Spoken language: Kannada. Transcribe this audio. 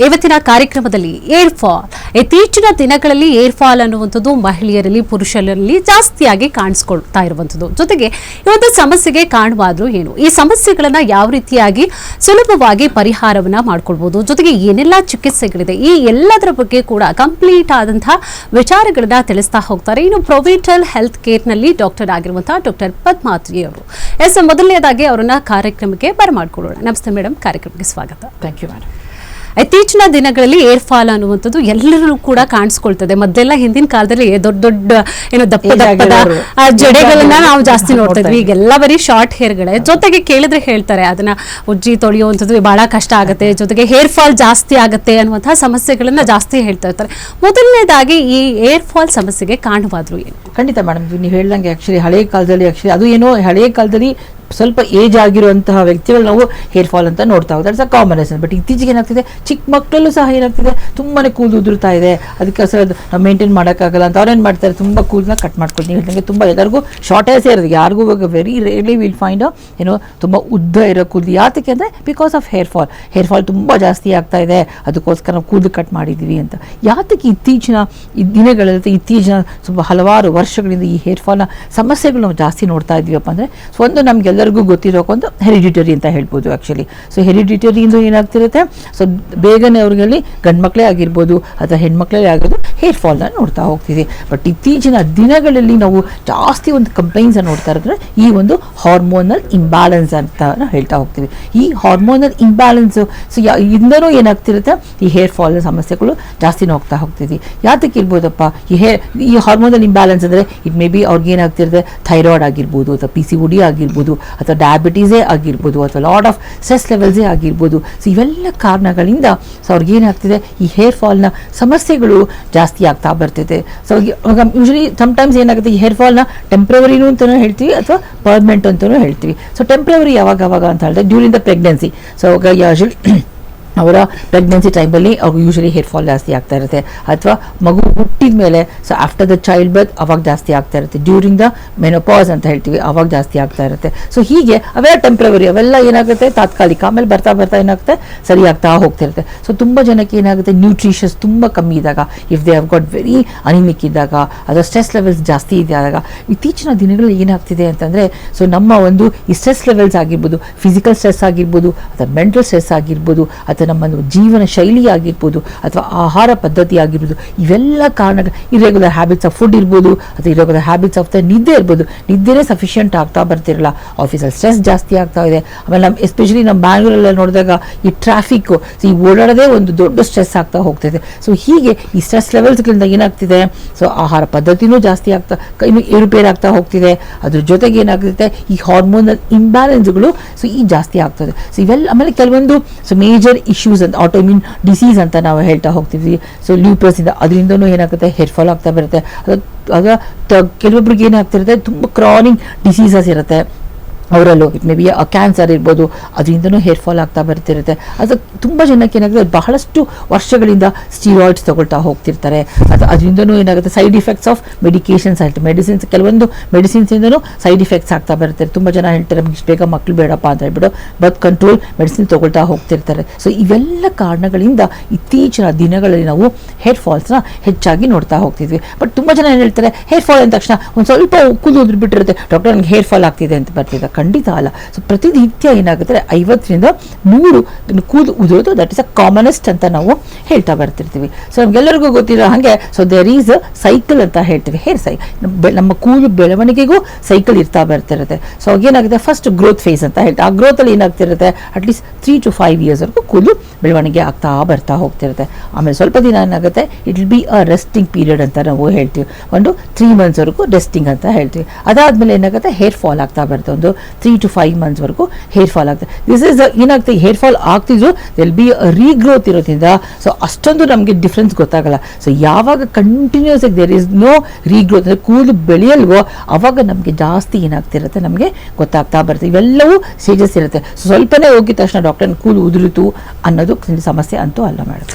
ಇವತ್ತಿನ ಕಾರ್ಯಕ್ರಮದಲ್ಲಿ ಏರ್ ಫಾಲ್ ಇತ್ತೀಚಿನ ದಿನಗಳಲ್ಲಿ ಏರ್ ಫಾಲ್ ಅನ್ನುವಂಥದ್ದು ಮಹಿಳೆಯರಲ್ಲಿ ಪುರುಷರಲ್ಲಿ ಜಾಸ್ತಿಯಾಗಿ ಕಾಣಿಸ್ಕೊಳ್ತಾ ಇರುವಂಥದ್ದು. ಜೊತೆಗೆ ಒಂದು ಸಮಸ್ಯೆಗೆ ಕಾಣುವಾದ್ರೂ ಏನು? ಈ ಸಮಸ್ಯೆಗಳನ್ನ ಯಾವ ರೀತಿಯಾಗಿ ಸುಲಭವಾಗಿ ಪರಿಹಾರವನ್ನ ಮಾಡ್ಕೊಳ್ಬಹುದು ಜೊತೆಗೆ ಏನೆಲ್ಲ ಚಿಕಿತ್ಸೆಗಳಿದೆ? ಈ ಎಲ್ಲದರ ಬಗ್ಗೆ ಕೂಡ ಕಂಪ್ಲೀಟ್ ಆದಂತಹ ವಿಚಾರಗಳನ್ನ ತಿಳಿಸ್ತಾ ಹೋಗ್ತಾರೆ. ಇನ್ನು ಪ್ರೊವಿಟಲ್ ಹೆಲ್ತ್ ಕೇರ್ನಲ್ಲಿ ಡಾಕ್ಟರ್ ಆಗಿರುವಂತಹ ಡಾಕ್ಟರ್ ಪದ್ಮಾತ್ರಿ ಅವರು. ಎಸ್, ಮೊದಲನೇದಾಗಿ ಅವರನ್ನ ಕಾರ್ಯಕ್ರಮಕ್ಕೆ ಬರಮಾಡ್ಕೊಳ್ಳೋಣ. ನಮಸ್ತೆ ಮೇಡಮ್ ಕಾರ್ಯಕ್ರಮಕ್ಕೆ ಸ್ವಾಗತ. ಥ್ಯಾಂಕ್ ಯು ಮೇಡಮ್ ಇತ್ತೀಚಿನ ದಿನಗಳಲ್ಲಿ ಏರ್ ಫಾಲ್ ಅನ್ನುವಂಥದ್ದು ಎಲ್ಲರೂ ಕೂಡ ಕಾಣಿಸ್ಕೊಳ್ತದೆ. ಮೊದಲೆಲ್ಲ ಹಿಂದಿನ ಕಾಲದಲ್ಲಿ ದೊಡ್ಡ ದೊಡ್ಡ ಏನೋ ದಪ್ಪ ದಪ್ಪದ ಆ, ಜಡೆಗಳನ್ನ ನಾವು ಜಾಸ್ತಿ ನೋಡ್ತಾ ಇದ್ವಿ ಈಗೆಲ್ಲ ಬರೀ ಶಾರ್ಟ್ ಹೇರ್ಗಳೇ ಜೊತೆಗೆ ಕೇಳಿದ್ರೆ ಹೇಳ್ತಾರೆ ಅದನ್ನ ಉಜ್ಜಿ ತೊಳೆಯುವಂಥದ್ದು ಬಹಳ ಕಷ್ಟ ಆಗುತ್ತೆ. ಜೊತೆಗೆ ಹೇರ್ ಫಾಲ್ ಜಾಸ್ತಿ ಆಗುತ್ತೆ ಅನ್ನುವಂತಹ ಸಮಸ್ಯೆಗಳನ್ನ ಜಾಸ್ತಿ ಹೇಳ್ತಾ ಇರ್ತಾರೆ. ಮೊದಲನೇದಾಗಿ ಈ ಏರ್ ಫಾಲ್ ಸಮಸ್ಯೆಗೆ ಕಾರಣವಾದ್ರು ಏನು? ಖಂಡಿತ ಮೇಡಮ್ ನೀವು ಹೇಳ್ದಂಗೆ ಆಕ್ಚುಲಿ ಹಳೆಯ ಕಾಲದಲ್ಲಿ ಆಕ್ಚುಲಿ ಅದು ಏನೋ ಹಳೆಯ ಕಾಲದಲ್ಲಿ ಸ್ವಲ್ಪ ಏಜ್ ಆಗಿರುವಂತಹ ವ್ಯಕ್ತಿಗಳು ನಾವು ಹೇರ್ ಫಾಲ್ ಅಂತ ನೋಡ್ತಾ ಹೋಗ್ತಾರೆ ದಟ್ಸ್ ಅ ಕಾಂಬಿನೇಷನ್ ಬಟ್ ಇತ್ತೀಚೆಗೆ ಏನಾಗ್ತಿದೆ? ಚಿಕ್ಕ ಮಕ್ಕಳಲ್ಲೂ ಸಹ ಏನಾಗ್ತಿದೆ? ತುಂಬಾನೇ ಕೂದಲು ಉದುರ್ತಾ ಇದೆ. ಅದಕ್ಕೆ ಸರ್ ಅದು ನಾವು ಮೇಂಟೈನ್ ಮಾಡೋಕ್ಕಾಗಲ್ಲ ಅಂತ ಅವ್ರೇನು ಮಾಡ್ತಾರೆ? ತುಂಬ ಕೂದಲನ್ನ ಕಟ್ ಮಾಡ್ಕೊಳ್ತೀನಿ ನೀವು ಹೇಳ್ದಂಗೆ ತುಂಬ ಎಲ್ಲರಿಗೂ ಶಾರ್ಟೇಜ್ ಇರೋದು ಯಾರಿಗೂ ಇವಾಗ ವೆರಿ ರೇರ್ಲಿ ವಿಲ್ ಫೈಂಡ್ ಏನೋ ತುಂಬ ಉದ್ದ ಇರೋ ಕೂದಲು. ಯಾತಕ್ಕೆ ಅಂದರೆ because of hair fall hair fall ತುಂಬ ಜಾಸ್ತಿ ಆಗ್ತಾ ಇದೆ. ಅದಕ್ಕೋಸ್ಕರ ನಾವು ಕೂದಲು ಕಟ್ ಮಾಡಿದ್ದೀವಿ ಅಂತ. ಯಾತಕ್ಕೆ ಇತ್ತೀಚಿನ ದಿನಗಳಲ್ಲಿ ಇತ್ತೀಚಿನ ಸ್ವಲ್ಪ ಹಲವಾರು ವರ್ಷಗಳಿಂದ ಈ ಹೇರ್ ಫಾಲ್ನ ಸಮಸ್ಯೆಗಳು ನಾವು ಜಾಸ್ತಿ ನೋಡ್ತಾ ಇದ್ದೀವಪ್ಪ ಅಂದರೆ, ಸೊ ಒಂದು ನಮಗೆಲ್ಲರಿಗೂ ಗೊತ್ತಿರೋಕೊಂದು ಹೆರಿಡಿಟರಿ ಅಂತ ಹೇಳ್ಬೋದು ಆ್ಯಕ್ಚುಲಿ ಸೊ ಹೆರಿಡಿಟರಿಯಿಂದ ಏನಾಗ್ತಿರುತ್ತೆ? ಸೊ ಬೇಗನೆ ಅವ್ರಿಗೆ ಗಂಡು ಮಕ್ಕಳೇ ಆಗಿರ್ಬೋದು ಅಥವಾ ಹೆಣ್ಮಕ್ಳೇ ಆಗಿರ್ಬೋದು ಹೇರ್ ಫಾಲ್ನ ನೋಡ್ತಾ ಹೋಗ್ತೀವಿ. ಬಟ್ ಇತ್ತೀಚಿನ ದಿನಗಳಲ್ಲಿ ನಾವು ಜಾಸ್ತಿ ಒಂದು ಕಂಪ್ಲೇಂಟ್ಸ್ ನೋಡ್ತಾ ಇರೋದ್ರೆ ಈ ಒಂದು ಹಾರ್ಮೋನಲ್ ಇಂಬ್ಯಾಲೆನ್ಸ್ ಅಂತ ಹೇಳ್ತಾ ಹೋಗ್ತೀವಿ. ಈ ಹಾರ್ಮೋನಲ್ ಇಂಬ್ಯಾಲೆನ್ಸ್ ಸೊ ಇಂದನೂ ಏನಾಗ್ತಿರುತ್ತೆ? ಈ ಹೇರ್ ಫಾಲ್ನ ಸಮಸ್ಯೆಗಳು ಜಾಸ್ತಿ ಹೋಗ್ತಾ ಹೋಗ್ತೀವಿ ಯಾತಕ್ಕೆ ಇರ್ಬೋದಪ್ಪ? ಈ ಹೇರ್ ಈ ಹಾರ್ಮೋನಲ್ ಇಂಬ್ಯಾಲೆನ್ಸ್ ಅಂದರೆ ಇಟ್ ಮೇ ಬಿ ಅವ್ರಿಗೆ ಏನಾಗ್ತಿರುತ್ತೆ? ಥೈರಾಯ್ಡ್ ಆಗಿರ್ಬೋದು ಅಥವಾ ಪಿ ಸಿ ಡಿ ಆಗಿರ್ಬೋದು. ಅಥವಾ ಡಯಾಬಿಟೀಸೇ ಆಗಿರ್ಬೋದು, ಅಥವಾ ಲಾಡ್ ಆಫ್ ಸ್ಟ್ರೆಸ್ ಲೆವೆಲ್ಸೇ ಆಗಿರ್ಬೋದು. ಸೊ ಇವೆಲ್ಲ ಕಾರಣಗಳಿಂದ ಸೊ, ಅವ್ರಿಗೆ ಏನಾಗ್ತಿದೆ? ಈ ಹೇರ್ ಫಾಲ್ನ ಸಮಸ್ಯೆಗಳು ಜಾಸ್ತಿ ಆಗ್ತಾ ಬರ್ತಿದೆ ಸೊ ಯೂಶಲಿ ಸಮ್ಟೈಮ್ಸ್ ಏನಾಗುತ್ತೆ? ಈ ಹೇರ್ ಫಾಲ್ನ ಟೆಂಪ್ರವರಿನೂ ಅಂತಲೂ ಹೇಳ್ತೀವಿ, ಅಥವಾ ಪರ್ಮನೆಂಟ್ ಅಂತಲೂ ಹೇಳ್ತೀವಿ. ಸೊ ಟೆಂಪ್ರವರಿ ಯಾವಾಗ ಅವಾಗ ಅಂತ ಹೇಳಿದ್ರೆ during the pregnancy so usually ಅವರ ಪ್ರೆಗ್ನೆನ್ಸಿ ಟೈಮಲ್ಲಿ ಅವ್ರು ಯೂಶಲಿ ಹೇರ್ ಫಾಲ್ ಜಾಸ್ತಿ ಆಗ್ತಾ ಇರುತ್ತೆ. ಅಥವಾ ಮಗು ಹುಟ್ಟಿದ ಮೇಲೆ so after the child birth ಅವಾಗ ಜಾಸ್ತಿ ಆಗ್ತಾ ಇರುತ್ತೆ. ಡ್ಯೂರಿಂಗ್ ದ ಮೆನೋಪಾಸ್ ಅಂತ ಹೇಳ್ತೀವಿ, ಅವಾಗ ಜಾಸ್ತಿ ಆಗ್ತಾ ಇರುತ್ತೆ. ಸೊ ಹೀಗೆ ಅವೆಲ್ಲ ಟೆಂಪ್ರವರಿ ಅವೆಲ್ಲ ಏನಾಗುತ್ತೆ? ತಾತ್ಕಾಲಿಕ, ಆಮೇಲೆ ಬರ್ತಾ ಬರ್ತಾ ಏನಾಗುತ್ತೆ? ಸರಿ ಆಗ್ತಾ ಹೋಗ್ತಿರುತ್ತೆ ಸೊ ತುಂಬ ಜನಕ್ಕೆ ಏನಾಗುತ್ತೆ? ನ್ಯೂಟ್ರಿಷಸ್ ತುಂಬ ಕಮ್ಮಿ ಇದ್ದಾಗ if they have got very anaemic ಇದ್ದಾಗ, ಅಥವಾ ಸ್ಟ್ರೆಸ್ ಲೆವೆಲ್ಸ್ ಜಾಸ್ತಿ ಇದ್ದಾಗ ಇತ್ತೀಚಿನ ದಿನಗಳಲ್ಲಿ ಏನಾಗ್ತಿದೆ ಅಂತಂದರೆ ಸೊ ನಮ್ಮ ಒಂದು ಈ ಸ್ಟ್ರೆಸ್ ಲೆವೆಲ್ಸ್ ಆಗಿರ್ಬೋದು ಫಿಸಿಕಲ್ ಸ್ಟ್ರೆಸ್ ಆಗಿರ್ಬೋದು, ಅಥವಾ ಮೆಂಟಲ್ ಸ್ಟ್ರೆಸ್ ಆಗಿರ್ಬೋದು, ಅಥವಾ ನಮ್ಮ ಒಂದು ಜೀವನ ಶೈಲಿ ಆಗಿರ್ಬೋದು ಅಥವಾ ಆಹಾರ ಪದ್ಧತಿ ಆಗಿರ್ಬೋದು ಇವೆಲ್ಲ ಕಾರಣ ಇರೆಗ್ಯುಲರ್ ಹ್ಯಾಬಿಟ್ಸ್ ಆಫ್ ಫುಡ್ ಇರ್ಬೋದು ಅಥವಾ ಇರೆಗ್ಯುಲರ್ ಹ್ಯಾಬಿಟ್ಸ್ ಆಫ್ ದ ನಿದ್ದೆ ಇರ್ಬೋದು. ನಿದ್ದೆನೇ ಸಫಿಷಿಯಂಟ್ ಆಗ್ತಾ ಬರ್ತಿರಲ್ಲ. ಆಫೀಸಲ್ಲಿ ಸ್ಟ್ರೆಸ್ ಜಾಸ್ತಿ ಆಗ್ತಾ ಇದೆ. ಆಮೇಲೆ ನಮ್ಮ ಎಸ್ಪೆಷಲಿ ನಮ್ಮ ಬ್ಯಾಂಗ್ಳೂರಲ್ಲ ನೋಡಿದಾಗ ಈ ಟ್ರಾಫಿಕ್ಕು ಈ ಓಡಾಡೋದೇ ಒಂದು ದೊಡ್ಡ ಸ್ಟ್ರೆಸ್ ಆಗ್ತಾ ಹೋಗ್ತಿದೆ ಸೊ ಹೀಗೆ ಈ ಸ್ಟ್ರೆಸ್ ಲೆವೆಲ್ಸ್ಗಳಿಂದ ಏನಾಗ್ತಿದೆ? ಸೊ ಆಹಾರ ಪದ್ಧತಿನೂ ಜಾಸ್ತಿ ಆಗ್ತಾ ಇನ್ನು ಏರುಪೇರು ಆಗ್ತಾ ಹೋಗ್ತಿದೆ. ಅದ್ರ ಜೊತೆಗೆ ಏನಾಗ್ತಿದೆ? ಈ ಹಾರ್ಮೋನಲ್ ಇಂಬ್ಯಾಲೆನ್ಸ್ಗಳು ಸೊ ಈ ಜಾಸ್ತಿ ಆಗ್ತದೆ ಸೊ ಇವೆಲ್ಲ ಆಮೇಲೆ ಕೆಲವೊಂದು ಸೊ ಮೇಜರ್ ಇಶ್ಯೂಸ್ ಅಂತ ಆಟೋಮಿನ್ ಡಿಸೀಸ್ ಅಂತ ನಾವು ಹೇಳ್ತಾ ಹೋಗ್ತೀವಿ ಸೊ ಲ್ಯೂಪಸ್ ಇಂದ ಅದರಿಂದನೂ ಏನಾಗುತ್ತೆ? ಹೇರ್ ಫಾಲ್ ಆಗ್ತಾ ಬರುತ್ತೆ. ಆಗ ಕೆಲವೊಬ್ರಿಗೆ ಏನಾಗ್ತಿರುತ್ತೆ? ತುಂಬ ಕ್ರಾನಿಂಗ್ ಡಿಸೀಸಸ್ ಇರುತ್ತೆ. ಅವರಲ್ಲೂ ಇಟ್ ಮೇ ಬಿ ಕ್ಯಾನ್ಸರ್ ಇರ್ಬೋದು, ಅದರಿಂದನೂ ಹೇರ್ ಫಾಲ್ ಆಗ್ತಾ ಬರ್ತಿರುತ್ತೆ. ಅದು ತುಂಬ ಜನಕ್ಕೆ ಏನಾಗುತ್ತೆ, ಬಹಳಷ್ಟು ವರ್ಷಗಳಿಂದ ಸ್ಟೀರಾಯ್ಡ್ಸ್ ತಗೊಳ್ತಾ ಹೋಗ್ತಿರ್ತಾರೆ. ಅದು ಅದರಿಂದನೂ ಏನಾಗುತ್ತೆ ಸೈಡ್ ಇಫೆಕ್ಟ್ಸ್ ಆಫ್ ಮೆಡಿಕೇಷನ್ಸ್ ಆಯಿತು ಮೆಡಿಸಿನ್ಸ್ ಕೆಲವೊಂದು ಮೆಡಿಸಿನ್ಸಿಂದನೂ ಸೈಡ್ ಇಫೆಕ್ಟ್ಸ್ ಆಗ್ತಾ ಬರ್ತಾರೆ ತುಂಬ ಜನ ಹೇಳ್ತಾರೆ, ನಮ್ಗೆ ಇಷ್ಟು ಬೇಗ ಮಕ್ಕಳು ಬೇಡಪ್ಪ ಅಂತ ಹೇಳ್ಬಿಟ್ಟು ಬರ್ತ್ ಕಂಟ್ರೋಲ್ ಮೆಡಿಸಿನ್ ತಗೊಳ್ತಾ ಹೋಗ್ತಿರ್ತಾರೆ. ಸೊ ಇವೆಲ್ಲ ಕಾರಣಗಳಿಂದ ಇತ್ತೀಚಿನ ದಿನಗಳಲ್ಲಿ ನಾವು ಹೇರ್ ಫಾಲ್ಸ್ನ ಹೆಚ್ಚಾಗಿ ನೋಡ್ತಾ ಹೋಗ್ತಿದ್ವಿ. ಬಟ್ ತುಂಬ ಜನ ಏನು ಹೇಳ್ತಾರೆ ಹೇರ್ ಫಾಲ್ ಅಂದ ತಕ್ಷಣ ಒಂದು ಸ್ವಲ್ಪ ಕೂದಲು ಉದುರು ಬಿಟ್ಟಿರುತ್ತೆ ಡಾಕ್ಟರ್ ನನಗೆ ಹೇರ್ ಫಾಲ್ ಆಗ್ತಿದೆ ಅಂತ ಬರ್ತಿದ್ದ ಖಂಡಿತ ಅಲ್ಲ. ಸೊ ಪ್ರತಿನಿತ್ಯ ಏನಾಗುತ್ತೆ ಐವತ್ತರಿಂದ ನೂರು ಕೂದಲು ಉದುರೋದು ದಟ್ ಇಸ್ ಅ ಕಾಮನೆಸ್ಟ್ ಅಂತ ನಾವು ಹೇಳ್ತಾ ಬರ್ತಿರ್ತೀವಿ. ಸೊ ನಮಗೆಲ್ಲರಿಗೂ ಗೊತ್ತಿರೋ ಹಾಗೆ ಸೊ ದೇರ್ ಈಸ್ ಸೈಕಲ್ ಅಂತ ಹೇಳ್ತೀವಿ. ಹೇರ್ ಸೈ ನಮ್ಮ ಕೂದಲು ಬೆಳವಣಿಗೆಗೂ ಸೈಕಲ್ ಇರ್ತಾ ಬರ್ತಿರುತ್ತೆ. ಸೊ ಏನಾಗುತ್ತೆ ಫಸ್ಟ್ ಗ್ರೋತ್ ಫೇಸ್ ಅಂತ ಹೇಳ್ತೀವಿ. ಆ ಗ್ರೋತಲ್ಲಿ ಏನಾಗ್ತಿರುತ್ತೆ? At least three to five ಇಯರ್ಸ್ವರೆಗೂ ಕೂದಲು ಬೆಳವಣಿಗೆ ಆಗ್ತಾ ಬರ್ತಾ ಹೋಗ್ತಿರುತ್ತೆ. ಆಮೇಲೆ ಸ್ವಲ್ಪ ದಿನ ಏನಾಗುತ್ತೆ? It will be a resting period ಅಂತ ನಾವು ಹೇಳ್ತೀವಿ. ಒಂದು ತ್ರೀ ಮಂತ್ಸ್ವರೆಗೂ ರೆಸ್ಟಿಂಗ್ ಅಂತ ಹೇಳ್ತೀವಿ. ಅದಾದಮೇಲೆ ಏನಾಗುತ್ತೆ? ಹೇರ್ ಫಾಲ್ ಆಗ್ತಾ ಬರುತ್ತೆ. ಒಂದು ತ್ರೀ ಟು ಫೈವ್ ಮಂತ್ಸ್ವರೆಗೂ ಹೇರ್ ಫಾಲ್ ಆಗುತ್ತೆ ದಿಸ್ ಇಸ್ ಏನಾಗ್ತದೆ ಹೇರ್ ಫಾಲ್ ಆಗ್ತಿದ್ರು ದೆಲ್ ಬಿ ರೀಗ್ರೋತ್ ಇರೋದ್ರಿಂದ ಸೊ ಅಷ್ಟೊಂದು ನಮಗೆ ಡಿಫ್ರೆನ್ಸ್ ಗೊತ್ತಾಗಲ್ಲ. ಸೊ ಯಾವಾಗ ಕಂಟಿನ್ಯೂಸ್ ಆಗಿ ದೇರ್ ಇಸ್ ನೋ ರೀಗ್ರೋತ್ ಅಂದರೆ ಕೂದಲು ಬೆಳೆಯಲ್ವೋ, ಅವಾಗ ನಮಗೆ ಜಾಸ್ತಿ ಏನಾಗ್ತಿರುತ್ತೆ ನಮಗೆ ಗೊತ್ತಾಗ್ತಾ ಬರುತ್ತೆ. ಇವೆಲ್ಲವೂ ಸ್ಟೇಜಸ್ ಇರುತ್ತೆ. ಸ್ವಲ್ಪನೇ ಹೋಗಿದ ತಕ್ಷಣ ಡಾಕ್ಟರ್ ಕೂದಲು ಉದುರಿತು ಅನ್ನೋದು ಸಮಸ್ಯೆ ಅಂತೂ ಅಲ್ಲ ಮೇಡಮ್